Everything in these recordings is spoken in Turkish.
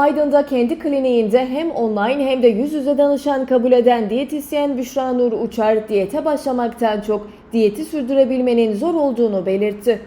Aydın'da kendi kliniğinde hem online hem de yüz yüze danışan kabul eden diyetisyen Büşra Nur Uçar diyete başlamaktan çok diyeti sürdürebilmenin zor olduğunu belirtti.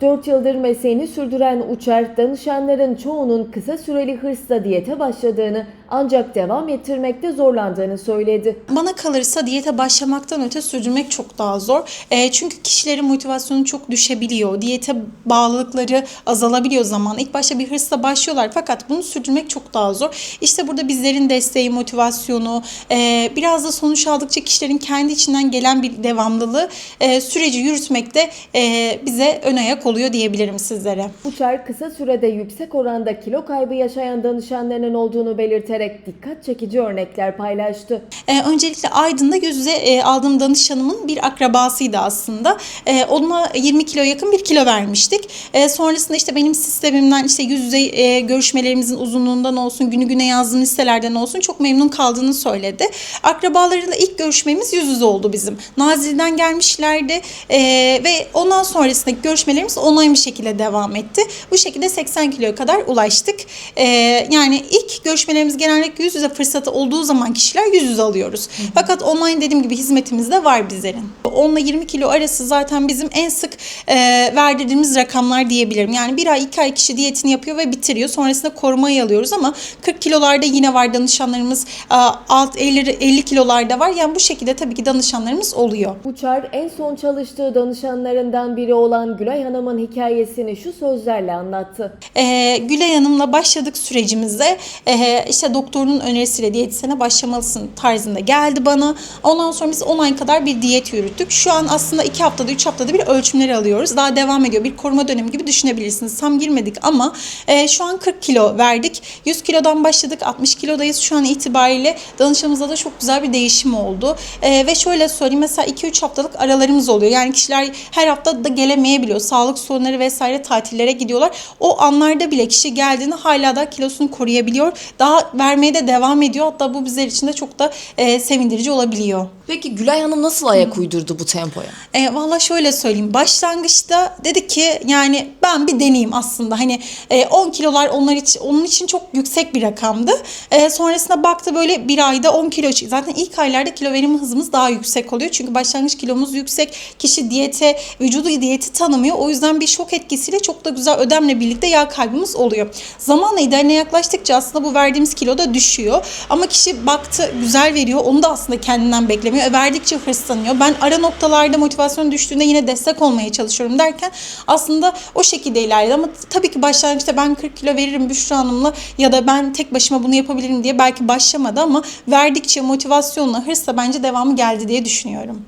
4 yıldır mesleğini sürdüren Uçar, danışanların çoğunun kısa süreli hırsla diyete başladığını ancak devam ettirmekte zorlandığını söyledi. Bana kalırsa diyete başlamaktan öte sürdürmek çok daha zor. E, çünkü kişilerin motivasyonu çok düşebiliyor. Diyete bağlılıkları azalabiliyor zaman. İlk başta bir hırsla başlıyorlar fakat bunu sürdürmek çok daha zor. İşte burada bizlerin desteği, motivasyonu, e, biraz da sonuç aldıkça kişilerin kendi içinden gelen bir devamlılığı e, süreci yürütmekte e, bize ön ayak oluyor diyebilirim sizlere. Uçar kısa sürede yüksek oranda kilo kaybı yaşayan danışanlarının olduğunu belirterek dikkat çekici örnekler paylaştı. Ee, öncelikle Aydın'da yüz yüze e, aldığım danışanımın bir akrabasıydı aslında. Ee, onunla 20 kilo yakın bir kilo vermiştik. Ee, sonrasında işte benim sistemimden işte yüz yüze e, görüşmelerimizin uzunluğundan olsun, günü güne yazdığım listelerden olsun çok memnun kaldığını söyledi. Akrabalarıyla ilk görüşmemiz yüz yüze oldu bizim. Nazilli'den gelmişlerdi e, ve ondan sonrasındaki görüşmelerimiz online bir şekilde devam etti. Bu şekilde 80 kiloya kadar ulaştık. Ee, yani ilk görüşmelerimiz genellikle yüz yüze fırsatı olduğu zaman kişiler yüz yüze alıyoruz. Fakat online dediğim gibi hizmetimiz de var bizlerin. 10 ile 20 kilo arası zaten bizim en sık e, verdirdiğimiz rakamlar diyebilirim. Yani bir ay iki ay kişi diyetini yapıyor ve bitiriyor. Sonrasında korumayı alıyoruz ama 40 kilolarda yine var danışanlarımız. a, Alt 50, 50 kilolarda var. Yani bu şekilde tabii ki danışanlarımız oluyor. Uçar en son çalıştığı danışanlarından biri olan Gülay Hanım'ın hikayesini şu sözlerle anlattı. Ee, Gülay Hanım'la başladık sürecimize. Ee, işte doktorun önerisiyle diyetisyene başlamalısın tarzında geldi bana. Ondan sonra biz 10 ay kadar bir diyet yürüttük. Şu an aslında 2 haftada 3 haftada bir ölçümleri alıyoruz. Daha devam ediyor. Bir koruma dönemi gibi düşünebilirsiniz. Tam girmedik ama e, şu an 40 kilo verdik. 100 kilodan başladık. 60 kilodayız şu an itibariyle. Danışanımızda da çok güzel bir değişim oldu. E, ve şöyle söyleyeyim mesela 2-3 haftalık aralarımız oluyor. Yani kişiler her hafta da gelemeyebiliyor. Sağlık sorunları vesaire tatillere gidiyorlar. O anlarda bile kişi geldiğinde hala da kilosunu koruyabiliyor. Daha vermeye de devam ediyor. Hatta bu bizler için de çok da e, sevindirici olabiliyor. Peki Gülay Hanım nasıl ayak uydurdu bu tempoya? E, Valla şöyle söyleyeyim. Başlangıçta dedi ki yani ben bir deneyeyim aslında. Hani e, 10 kilolar onlar için onun için çok yüksek bir rakamdı. E, sonrasında baktı böyle bir ayda 10 kilo. Zaten ilk aylarda kilo verimi hızımız daha yüksek oluyor. Çünkü başlangıç kilomuz yüksek. Kişi diyete, vücudu diyeti tanımıyor. O yüzden bir şok etkisiyle çok da güzel ödemle birlikte yağ kaybımız oluyor. Zamanla idealine yaklaştıkça aslında bu verdiğimiz kilo da düşüyor. Ama kişi baktı güzel veriyor. Onu da aslında kendinden beklemiyor. E, verdikçe hırslanıyor. Ben ara noktalarda motivasyon düştüğünde yine destek olmaya çalışıyorum derken aslında o şekilde ilerledi. Ama tabii ki başlangıçta ben 40 kilo veririm Büşra Hanım'la ya da ben tek başıma bunu yapabilirim diye belki başlamadı ama verdikçe motivasyonla hırsla bence devamı geldi diye düşünüyorum.